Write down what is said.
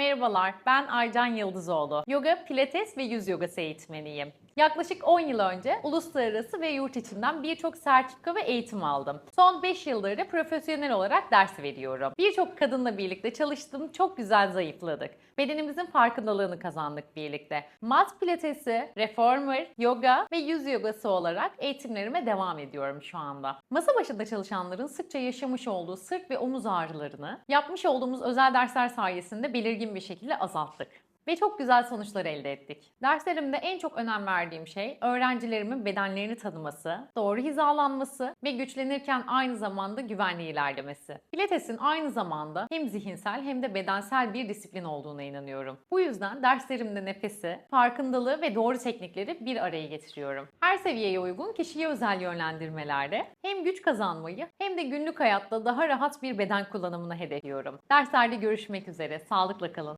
Merhabalar, ben Aycan Yıldızoğlu. Yoga, pilates ve yüz yogası eğitmeniyim. Yaklaşık 10 yıl önce uluslararası ve yurt içinden birçok sertifika ve eğitim aldım. Son 5 yıldır da profesyonel olarak ders veriyorum. Birçok kadınla birlikte çalıştım, çok güzel zayıfladık. Bedenimizin farkındalığını kazandık birlikte. Mat pilatesi, reformer, yoga ve yüz yogası olarak eğitimlerime devam ediyorum şu anda. Masa başında çalışanların sıkça yaşamış olduğu sırt ve omuz ağrılarını yapmış olduğumuz özel dersler sayesinde belirgin bir şekilde azalttık ve çok güzel sonuçlar elde ettik. Derslerimde en çok önem verdiğim şey öğrencilerimin bedenlerini tanıması, doğru hizalanması ve güçlenirken aynı zamanda güvenli ilerlemesi. Pilatesin aynı zamanda hem zihinsel hem de bedensel bir disiplin olduğuna inanıyorum. Bu yüzden derslerimde nefesi, farkındalığı ve doğru teknikleri bir araya getiriyorum. Her seviyeye uygun kişiye özel yönlendirmelerde hem güç kazanmayı hem de günlük hayatta daha rahat bir beden kullanımını hedefliyorum. Derslerde görüşmek üzere. Sağlıkla kalın.